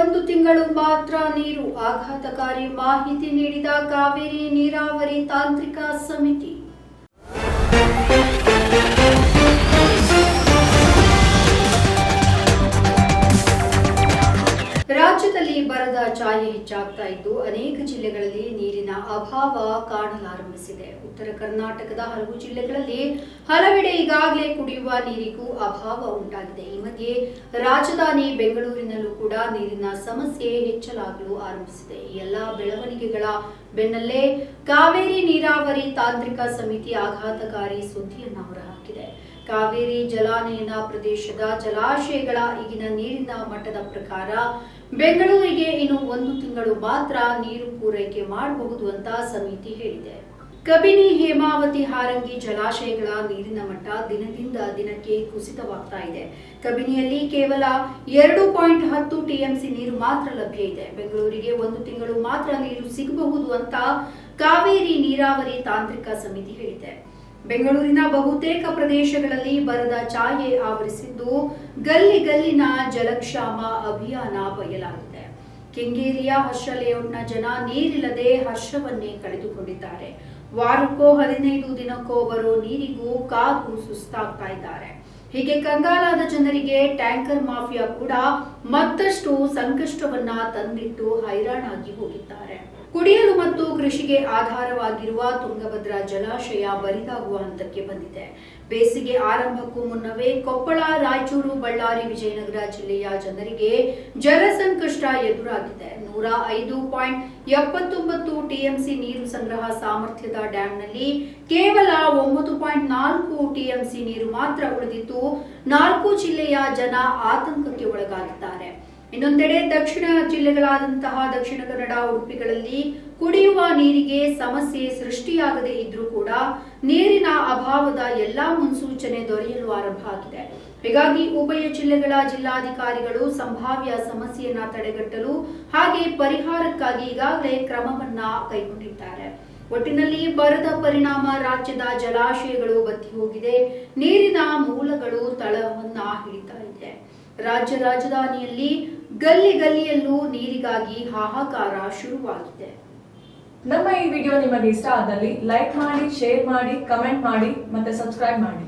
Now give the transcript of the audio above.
ಒಂದು ತಿಂಗಳು ಮಾತ್ರ ನೀರು ಆಘಾತಕಾರಿ ಮಾಹಿತಿ ನೀಡಿದ ಕಾವೇರಿ ನೀರಾವರಿ ತಾಂತ್ರಿಕ ಸಮಿತಿ. ರಾಜ್ಯದಲ್ಲಿ ಬರದ ಛಾಯೆ ಹೆಚ್ಚಾಗ್ತಾ ಇದ್ದು ಅನೇಕ ಜಿಲ್ಲೆಗಳಲ್ಲಿ ಅಭಾವ ಕಾಣಲಾರಂಭಿಸಿದೆ. ಉತ್ತರ ಕರ್ನಾಟಕದ ಹಲವು ಜಿಲ್ಲೆಗಳಲ್ಲಿ ಹಲವೆಡೆ ಈಗಾಗಲೇ ಕುಡಿಯುವ ನೀರಿಗೂ ಅಭಾವ ಉಂಟಾಗಿದೆ. ಈ ಮಧ್ಯೆ ರಾಜಧಾನಿ ಬೆಂಗಳೂರಿನಲ್ಲೂ ಕೂಡ ನೀರಿನ ಸಮಸ್ಯೆ ಹೆಚ್ಚಲಾಗಲು ಆರಂಭಿಸಿದೆ. ಈ ಎಲ್ಲಾ ಬೆಳವಣಿಗೆಗಳ ಬೆನ್ನಲ್ಲೇ ಕಾವೇರಿ ನೀರಾವರಿ ತಾಂತ್ರಿಕ ಸಮಿತಿ ಆಘಾತಕಾರಿ ಸುದ್ದಿಯನ್ನ ಹೊರಹಾಕಿದೆ. ಕಾವೇರಿ ಜಲಾನಯನ ಪ್ರದೇಶದ ಜಲಾಶಯಗಳ ಈಗಿನ ನೀರಿನ ಮಟ್ಟದ ಪ್ರಕಾರ ಬೆಂಗಳೂರಿಗೆ ಇನ್ನು ಒಂದು ತಿಂಗಳು ಮಾತ್ರ ನೀರು ಪೂರೈಕೆ ಮಾಡಬಹುದು ಅಂತ ಸಮಿತಿ ಹೇಳಿದೆ. ಕಬಿನಿ ಹೇಮಾವತಿ ಹಾರಂಗಿ ಜಲಾಶಯಗಳ ನೀರಿನ ಮಟ್ಟ ದಿನದಿಂದ ದಿನಕ್ಕೆ ಕುಸಿತವಾಗ್ತಾ ಇದೆ. ಕಬಿನಿಯಲ್ಲಿ ಕೇವಲ ಎರಡು ಪಾಯಿಂಟ್ ಹತ್ತು ಟಿಎಂಸಿ ನೀರು ಮಾತ್ರ ಲಭ್ಯ ಇದೆ. ಬೆಂಗಳೂರಿಗೆ ಒಂದು ತಿಂಗಳು ಮಾತ್ರ ನೀರು ಸಿಗಬಹುದು ಅಂತ ಕಾವೇರಿ ನೀರಾವರಿ ತಾಂತ್ರಿಕ ಸಮಿತಿ ಹೇಳಿದೆ. ಬೆಂಗಳೂರಿನ ಬಹುತೇಕ ಪ್ರದೇಶಗಳಲ್ಲಿ ಬರದ ಛಾಯೆ ಆವರಿಸಿದ್ದು ಗಲ್ಲಿ ಗಲ್ಲಿನ ಜಲಕ್ಷಾಮ ಅಭಿಯಾನ ಬಯಲಾಗಿದೆ. ಕೆಂಗೇರಿಯ ಹರ್ಷ ಲೇಔಟ್ನ ಜನ ನೀರಿಲ್ಲದೆ ಹರ್ಷವನ್ನೇ ಕಳೆದುಕೊಂಡಿದ್ದಾರೆ. ವಾರಕ್ಕೋ ಹದಿನೈದು ದಿನಕ್ಕೋ ಬರೋ ನೀರಿಗೂ ಕಾದು ಸುಸ್ತಾಗ್ತಾ ಇದ್ದಾರೆ. ಹೀಗೆ ಕಂಗಾಲಾದ ಜನರಿಗೆ ಟ್ಯಾಂಕರ್ ಮಾಫಿಯಾ ಕೂಡ ಮತ್ತಷ್ಟು ಸಂಕಷ್ಟವನ್ನ ತಂದಿಟ್ಟು ಹೈರಾಣಾಗಿ ಹೋಗಿದ್ದಾರೆ. ಕುಡಿಯಲು ಮತ್ತು ಕೃಷಿಗೆ ಆಧಾರವಾಗಿರುವ ತುಂಗಭದ್ರಾ ಜಲಾಶಯ ಬರಿದಾಗುವ ಹಂತಕ್ಕೆ ಬಂದಿದೆ. ಬೇಸಿಗೆ ಆರಂಭಕ್ಕೂ ಮುನ್ನವೇ ಕೊಪ್ಪಳ, ರಾಯಚೂರು, ಬಳ್ಳಾರಿ, ವಿಜಯನಗರ ಜಿಲ್ಲೆಯ ಜನರಿಗೆ ಜಲ ಸಂಕಷ್ಟ ಎದುರಾಗಿದೆ. ನೂರ ಐದು ಪಾಯಿಂಟ್ ಎಪ್ಪತ್ತೊಂಬತ್ತು ಟಿಎಂಸಿ ನೀರು ಸಂಗ್ರಹ ಸಾಮರ್ಥ್ಯದ ಡ್ಯಾಂನಲ್ಲಿ ಕೇವಲ ಒಂಬತ್ತು ಪಾಯಿಂಟ್ ನಾಲ್ಕು ಟಿಎಂಸಿ ನೀರು ಮಾತ್ರ ಉಳಿದಿದ್ದು, ನಾಲ್ಕು ಜಿಲ್ಲೆಯ ಜನ ಆತಂಕಕ್ಕೆ ಒಳಗಾಗಿದ್ದಾರೆ. ಇನ್ನೊಂದೆಡೆ ದಕ್ಷಿಣ ಜಿಲ್ಲೆಗಳಾದಂತಹ ದಕ್ಷಿಣ ಕನ್ನಡ ಉಡುಪಿಗಳಲ್ಲಿ ಕುಡಿಯುವ ನೀರಿಗೆ ಸಮಸ್ಯೆ ಸೃಷ್ಟಿಯಾಗದೇ ಇದ್ರೂ ಕೂಡ ನೀರಿನ ಅಭಾವದ ಎಲ್ಲಾ ಮುನ್ಸೂಚನೆ ದೊರೆಯಲು ಆರಂಭ ಆಗಿದೆ. ಹೀಗಾಗಿ ಉಭಯ ಜಿಲ್ಲೆಗಳ ಜಿಲ್ಲಾಧಿಕಾರಿಗಳು ಸಂಭಾವ್ಯ ಸಮಸ್ಯೆಯನ್ನ ತಡೆಗಟ್ಟಲು ಹಾಗೆ ಪರಿಹಾರಕ್ಕಾಗಿ ಈಗಾಗಲೇ ಕ್ರಮವನ್ನ ಕೈಗೊಂಡಿದ್ದಾರೆ. ಒಟ್ಟಿನಲ್ಲಿ ಬರದ ಪರಿಣಾಮ ರಾಜ್ಯದ ಜಲಾಶಯಗಳು ಬತ್ತಿ ಹೋಗಿದೆ. ನೀರಿನ ಮೂಲಗಳು ತಳವನ್ನ ಹಿಡಿತಾ ಇದೆ. ರಾಜ್ಯ ರಾಜಧಾನಿಯಲ್ಲಿ ಗಲ್ಲಿ ಗಲ್ಲಿಯಲ್ಲೂ ನೀರಿಗಾಗಿ ಹಾಹಾಕಾರ ಶುರುವಾಗಿದೆ. ನಮ್ಮ ಈ ವಿಡಿಯೋ ನಿಮಗೆ ಇಷ್ಟ ಆದಲ್ಲಿ ಲೈಕ್ ಮಾಡಿ, ಶೇರ್ ಮಾಡಿ, ಕಮೆಂಟ್ ಮಾಡಿ ಮತ್ತೆ ಸಬ್ಸ್ಕ್ರೈಬ್ ಮಾಡಿ.